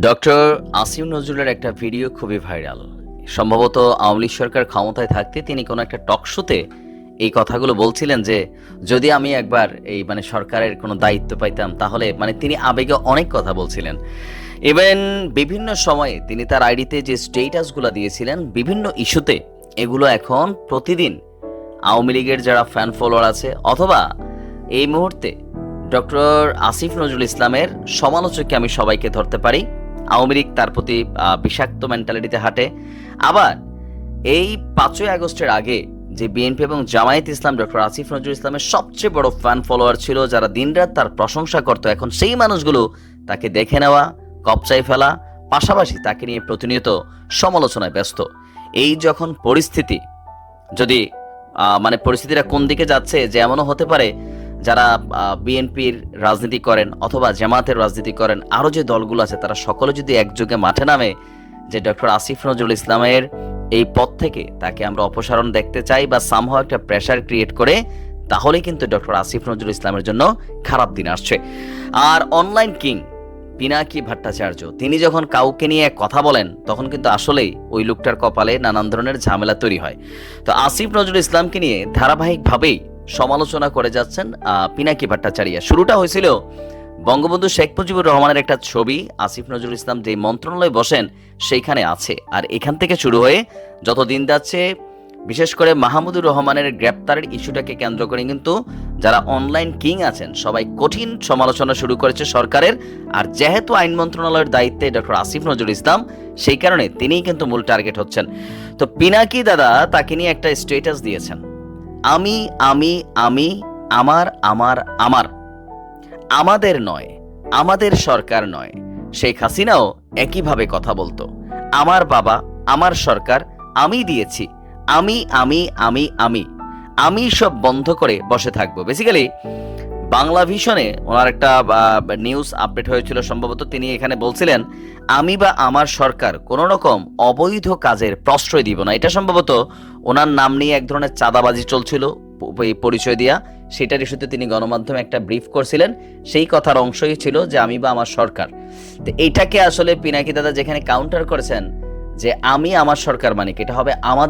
Doctor Asim নজরুলের একটা video খুবই ভাইরাল। সম্ভবত আওয়ামী লীগ সরকার ক্ষমতায় থাকতে তিনি কোনো একটা টক শোতে এই কথাগুলো বলছিলেন যে, যদি আমি একবার এই মানে সরকারের কোনো দায়িত্ব পাইতাম, তাহলে মানে তিনি আবেগে অনেক কথা বলছিলেন। ইভেন বিভিন্ন সময়ে তিনি তার আইডিতে যে স্টেটাসগুলো দিয়েছিলেন, বিভিন্ন ইস্যুতে, এগুলো এখন প্রতিদিন আওয়ামী লীগের যারা ফ্যান ফলোয়ার আছে অথবা এই মুহূর্তে ডক্টর আসিফ নজরুল ইসলামের সমালোচককে আমি সবাইকে ধরতে পারি। আওয়ামী লীগ তার প্রতি বিষাক্ত মেন্টালিটিতে হাঁটে। আবার এই পাঁচই আগস্টের আগে যে বিএনপি এবং জামায়াত ইসলাম ডক্টর আসিফ নজরুল ইসলামের সবচেয়ে বড় ফ্যান ফলোয়ার ছিল, যারা দিনরাত তার প্রশংসা করতো, এখন সেই মানুষগুলো তাকে দেখে নেওয়া কপচাই ফেলা, পাশাপাশি তাকে নিয়ে প্রতিনিয়ত সমালোচনায় ব্যস্ত। এই যখন পরিস্থিতি, যদি মানে পরিস্থিতিটা কোন দিকে যাচ্ছে যে এমনও হতে পারে যারা বিএনপির রাজনীতি করেন অথবা জামাতের রাজনীতি করেন আরও যে দলগুলো আছে, তারা সকলে যদি একযোগে মাঠে নামে, যে ডক্টর আসিফ নজরুল ইসলামের এই পথ থেকে তাকে আমরা অপসারণ দেখতে চাই বা সামহ একটা প্রেশার ক্রিয়েট করে তাহলে কিন্তু ডক্টর আসিফ নজরুল ইসলামের জন্য খারাপ দিন আসছে। আর অনলাইন কিং পিনাকি ভট্টাচার্য, তিনি যখন কাউকে নিয়ে কথা বলেন, তখন কিন্তু আসলেই ওই লোকটার কপালে নানান ধরনের ঝামেলা তৈরি হয়। তো আসিফ নজরুল ইসলামকে নিয়ে ধারাবাহিকভাবেই সমালোচনা করে যাচ্ছেন পিনাকি ভট্টাচার্য। শুরুটা হয়েছিল বঙ্গবন্ধু শেখ মুজিবুর রহমানের একটা ছবি, আসিফ নজরুল ইসলাম যে মন্ত্রণালয়ে বসেন সেইখানে আছে। আর এখান থেকে শুরু হয়ে যত দিন যাচ্ছে, বিশেষ করে মাহমুদুর রহমানের গ্রেপ্তারের ইস্যুটাকে কেন্দ্র করে কিন্তু যারা অনলাইন কিং আছেন, সবাই কঠিন সমালোচনা শুরু করেছে সরকারের। আর যেহেতু আইন মন্ত্রণালয়ের দায়িত্বে ডক্টর আসিফ নজরুল ইসলাম, সেই কারণে তিনিই কিন্তু মূল টার্গেট হচ্ছেন। তো পিনাকি দাদা তাকে নিয়ে একটা স্টেটাস দিয়েছেন। আমি আমি আমি, আমার আমার আমার। আমাদের নয়, আমাদের সরকার নয়। শেখ হাসিনাও একইভাবে কথা বলতো। আমার বাবা, আমার সরকার, আমি দিয়েছি। আমি আমি আমি আমি। আমি সব বন্ধ করে বসে থাকব। বেসিক্যালি বাংলা ভিশনে ওনার একটা নিউজ আপডেট হয়েছিল সম্ভবত। তিনি এখানে বলছিলেন, আমি বা আমার সরকার কোনো রকম অবৈধ কাজের প্রশ্রয় দিব না। এটা সম্ভবত ওনার নাম নিয়ে এক ধরনের চাঁদাবাজি চলছিল পরিচয় দিয়া। সেটার ইস্যুতে তিনি গণমাধ্যমে একটা ব্রিফ করছিলেন। সেই কথার অংশই ছিল যে আমি বা আমার সরকার। তো এইটাকে আসলে পিনাকি দাদা যেখানে কাউন্টার করেছেন যে আমি আমার সরকার মানে এটা হবে আমাদের